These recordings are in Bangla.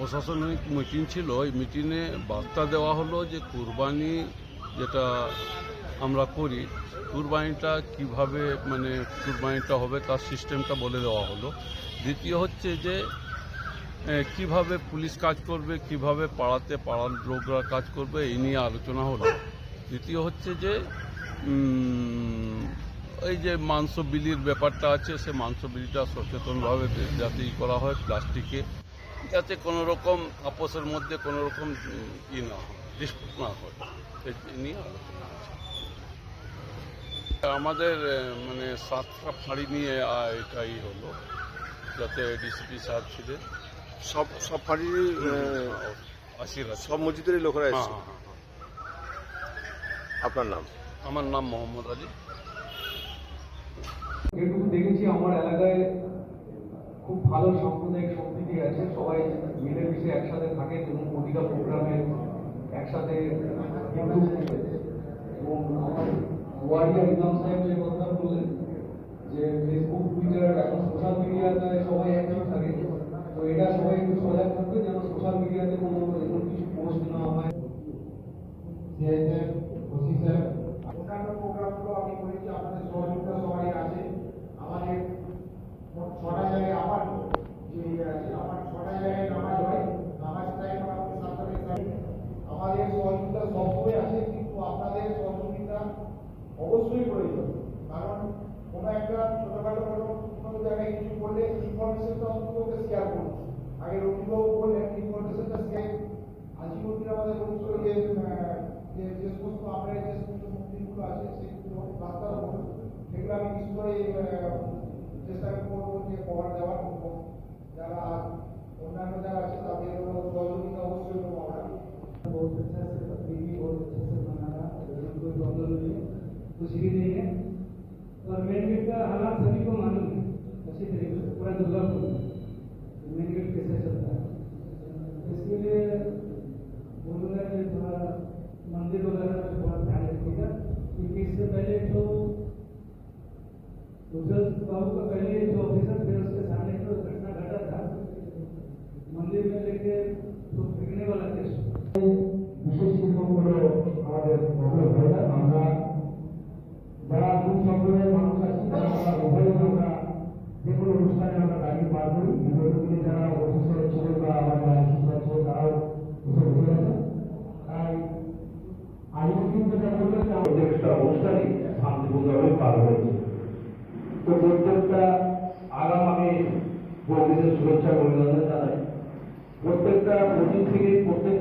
প্রশাসনিক মিটিং ছিল। ওই মিটিংয়ে বার্তা দেওয়া হলো যে কুরবানি যেটা আমরা করি, কুরবানিটা কীভাবে মানে কুরবানিটা হবে তার সিস্টেমটা বলে দেওয়া হলো। দ্বিতীয় হচ্ছে যে কীভাবে পুলিশ কাজ করবে, কীভাবে পাড়াতে পাড়ার লোকরা কাজ করবে, এই নিয়ে আলোচনা হলো। দ্বিতীয় হচ্ছে যে এই যে মাংস বিলির ব্যাপারটা আছে, সে মাংস বিলিটা সচেতনভাবে যাতে করা হয় প্লাস্টিকে। যাতে কোনো রকম আপোষের মধ্যে কোনো রকম ই না হয় ডিসপুট না হয়। এই নিয়ে আলোচনা আছে। আমাদের মানে সাতটা ফাঁড়ি নিয়ে এটাই হলো যাতে ডিসিপি স্যার ছিলেন সব সব ফাঁড়িরই আশির আছে। সব মসজিদেরই লোকেরা এসেছে? হ্যাঁ হ্যাঁ হ্যাঁ। আপনার নাম? আমার নাম মোহাম্মদ আলী। যেটুকু দেখেছি আমার এলাকায় খুব ভালো সাম্প্রদায়িক সম্প্রীতি আছে। সবাই মিলেমিশে একসাথে থাকে এবং প্রতিটা প্রোগ্রামে একসাথে এবং ইমাম সাহেব যে কথা বললেন, যে ফেসবুক টুইটার এখন সোশ্যাল মিডিয়াতে সবাই থাকে, তো এটা সবাই একটু সজাগ থাকবে যেন সোশ্যাল মিডিয়াতে কোনো এরকম কিছু পোস্ট না হয়। জায়গায় কিছু করলে ইনফরমেশনটা অন্তত শেয়ার করুন আগে রবিবাবু বললেন ইনফরমেশনটা শেয়ার আজিমুদ্দিন আমাদের বলছিল যে আহ, যে যে সমস্ত আমরা যে সমস্ত মন্দিরগুলো আছে সেগুলো রাস্তার উপর সেগুলো আমি নিশ্চয়ই আহ, চেষ্টা করবো যে কভার দেওয়ার এবং যারা অন্যান্য যারা আছে তাদের সহযোগিতা অবশ্যই নেবো আমরা बहुत अच्छा से तकरीबी बहुत अच्छे से बनाया लेकिन कोई प्रॉब्लम नहीं है कुछ भी नहीं है और मेन गेट का हालात सभी को मालूम है अच्छी तरीके से पूरा मेन गेट कैसे चलता है। इसके लिए बोलूँगा कि थोड़ा मंदिर वगैरह में थोड़ा ध्यान रखिएगा, क्योंकि इससे पहले जो उज्जवल बाबू का पहले जो ऑफिसर थे, उसके सामने जो घटना घटा था। मंदिर में लेके तो बिकने वाला केस অনুষ্ঠানই শান্তিপূর্ণভাবে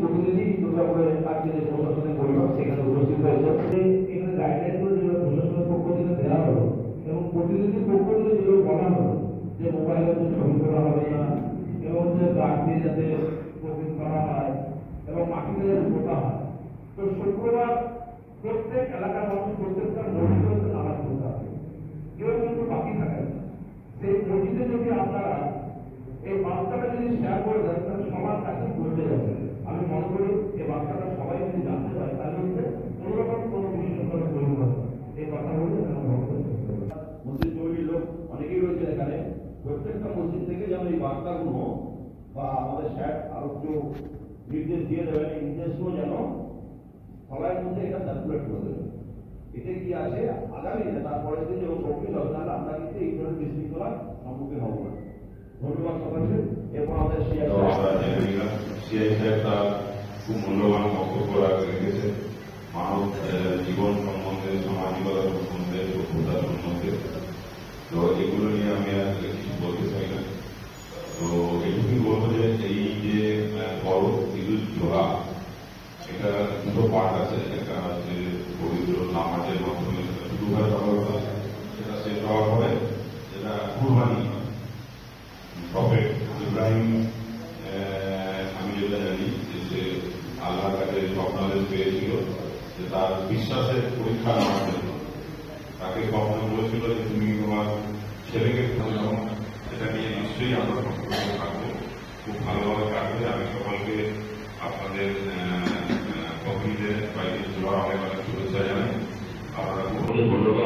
প্রতিনিধি যে পরিবার সেখানে উপস্থিত হয়েছে। পক্ষ থেকে দেওয়া হলো এবং প্রতিনিধি পক্ষ থেকে যেভাবে বলা হলো যে মোবাইলে যে ছবি তোলা হবে না গাছ দিয়ে যাতে প্রবীণ করা হয় এবং মাটিতে যাতে পোতা হয়। তো শুক্রবার প্রত্যেক এলাকার মানুষ প্রত্যেকটা মসজিদে নামাজ পড়তে হবে কেউ কিন্তু বাকি থাকে না। সেই মসজিদে যদি আপনারা এই বার্তাটা যদি শেয়ার করে দেন, তাহলে সবার কাছে পৌঁছে যাবে। আমি মনে করি এই বার্তাটা সবাই যদি জানতে পারে, তাহলে হচ্ছে কোনো রকম কোনো বিশৃঙ্খলা তৈরি হবে। এই কথা বলে। মসজিদ কমিটির লোক অনেকেই রয়েছে এখানে। প্রত্যেকটা মসজিদ থেকে যেন এই বার্তাগুলো বা আমাদের স্যার আরও একটু নির্দেশ দিয়ে দেবেন, এই নির্দেশগুলো যেন সবাই মধ্যে এটা সার্কুলেট করে দেবেন। এতে কি আছে? আগামী দিনে তারপরের দিন যখন কমপ্লিট হবে, তাহলে আমরা কিন্তু এই ধরনের বিশৃঙ্খলার সম্মুখীন হব। না ধন্যবাদ সবাইকে। এরপর আমাদের সিআই খুব মূল্যবান বক্তব্য রেখেছে মানব জীবন সম্বন্ধে সামাজিকতা সম্বন্ধে সভ্যতা সম্বন্ধে তো এগুলো নিয়ে আমি আর কিছু বলতে চাই না তো এটুকুই বলব যে এই যে আহ, পর্ব ঈদুল জোহা এটা পার্ট আছে একটা হচ্ছে পবিত্র নামাজের মাধ্যমে সেটা শুরু হয় সেটা শেষ হওয়ার পরে যেটা কুরবানি প্রফেট ইব্রাহিম আমি যেটা জানি যে সে আল্লাহর কাছে স্বপ্নাদেশ পেয়েছিল যে তার বিশ্বাসের পরীক্ষা নেওয়ার জন্য তাকে স্বপ্ন বলেছিল যে তুমি তোমার ছেলেকে দাও সেটা নিয়ে নিশ্চয়ই আমরা থাকব খুব ভালোভাবে কাটবে আমি সকলকে আপনাদের কমিটিদের বাইরে জোড়া অনেক অনেক শুভেচ্ছা জানাই আপনারা গন্ডগোল